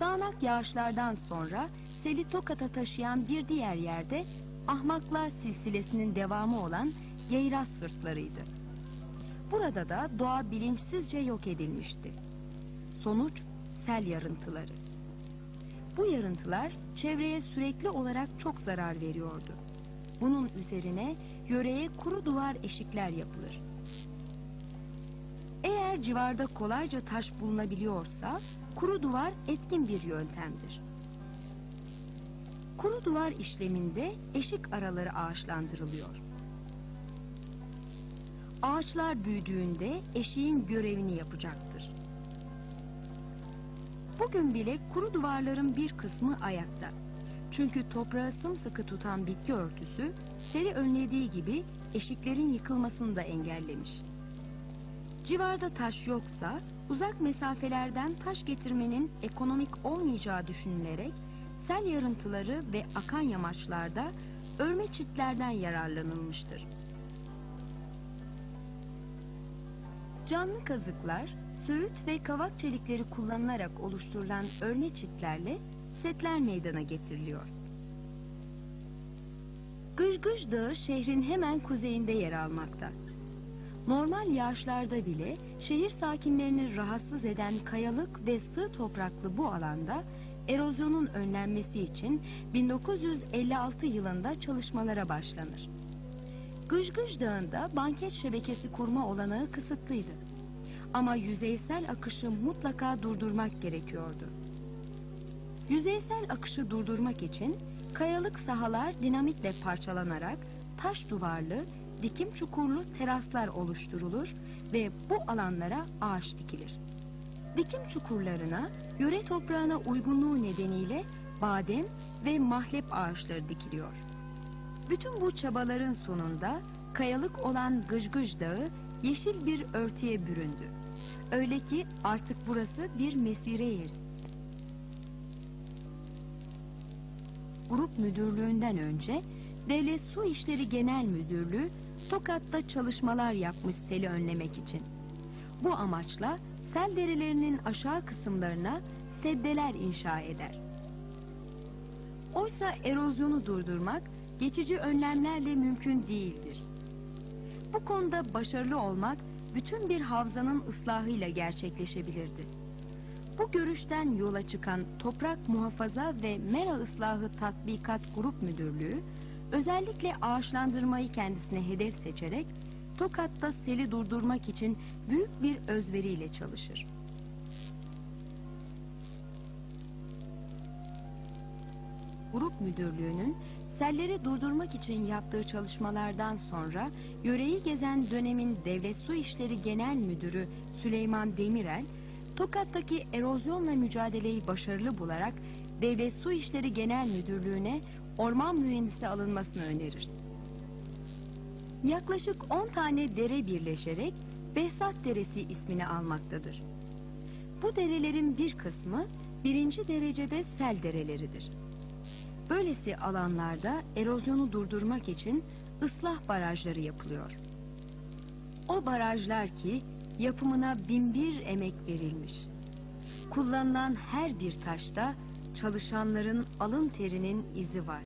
Sağanak yağışlardan sonra seli Tokat'a taşıyan bir diğer yerde Ahmaklar silsilesinin devamı olan Yeyraz sırtlarıydı. Burada da doğa bilinçsizce yok edilmişti. Sonuç sel yarıntıları. Bu yarıntılar çevreye sürekli olarak çok zarar veriyordu. Bunun üzerine yöreye kuru duvar eşikler yapılır. Civarda kolayca taş bulunabiliyorsa kuru duvar etkin bir yöntemdir. Kuru duvar işleminde eşik araları ağaçlandırılıyor. Ağaçlar büyüdüğünde eşiğin görevini yapacaktır. Bugün bile kuru duvarların bir kısmı ayakta. Çünkü toprağı sımsıkı tutan bitki örtüsü seri önlediği gibi eşiklerin yıkılmasını da engellemiş. Civarda taş yoksa uzak mesafelerden taş getirmenin ekonomik olmayacağı düşünülerek sel yarıntıları ve akan yamaçlarda örme çitlerden yararlanılmıştır. Canlı kazıklar, söğüt ve kavak çelikleri kullanılarak oluşturulan örme çitlerle setler meydana getiriliyor. Gıjgıj Dağı şehrin hemen kuzeyinde yer almakta. Normal yağışlarda bile şehir sakinlerini rahatsız eden kayalık ve sığ topraklı bu alanda erozyonun önlenmesi için 1956 yılında çalışmalara başlanır. Gıjgıj Dağı'nda banket şebekesi kurma olanağı kısıtlıydı. Ama yüzeysel akışı mutlaka durdurmak gerekiyordu. Yüzeysel akışı durdurmak için kayalık sahalar dinamitle parçalanarak taş duvarlı, dikim çukurlu teraslar oluşturulur ve bu alanlara ağaç dikilir. Dikim çukurlarına yöre toprağına uygunluğu nedeniyle badem ve mahlep ağaçları dikiliyor. Bütün bu çabaların sonunda kayalık olan Gıjgıj Dağı yeşil bir örtüye büründü. Öyle ki artık burası bir mesire yeri. Grup müdürlüğünden önce Devlet Su İşleri Genel Müdürlüğü Tokat'ta çalışmalar yapmış seli önlemek için. Bu amaçla sel derelerinin aşağı kısımlarına seddeler inşa eder. Oysa erozyonu durdurmak geçici önlemlerle mümkün değildir. Bu konuda başarılı olmak bütün bir havzanın ıslahıyla gerçekleşebilirdi. Bu görüşten yola çıkan Toprak Muhafaza ve Mera Islahı Tatbikat Grup Müdürlüğü özellikle ağaçlandırmayı kendisine hedef seçerek Tokat'ta seli durdurmak için büyük bir özveriyle çalışır. Grup Müdürlüğü'nün selleri durdurmak için yaptığı çalışmalardan sonra yöreyi gezen dönemin Devlet Su İşleri Genel Müdürü Süleyman Demirel, Tokat'taki erozyonla mücadeleyi başarılı bularak Devlet Su İşleri Genel Müdürlüğü'ne orman mühendisi alınmasını önerir. Yaklaşık 10 tane dere birleşerek Behzat Deresi ismini almaktadır. Bu derelerin bir kısmı birinci derecede sel dereleridir. Böylesi alanlarda erozyonu durdurmak için ıslah barajları yapılıyor. O barajlar ki yapımına binbir emek verilmiş. Kullanılan her bir taşta çalışanların alın terinin izi var.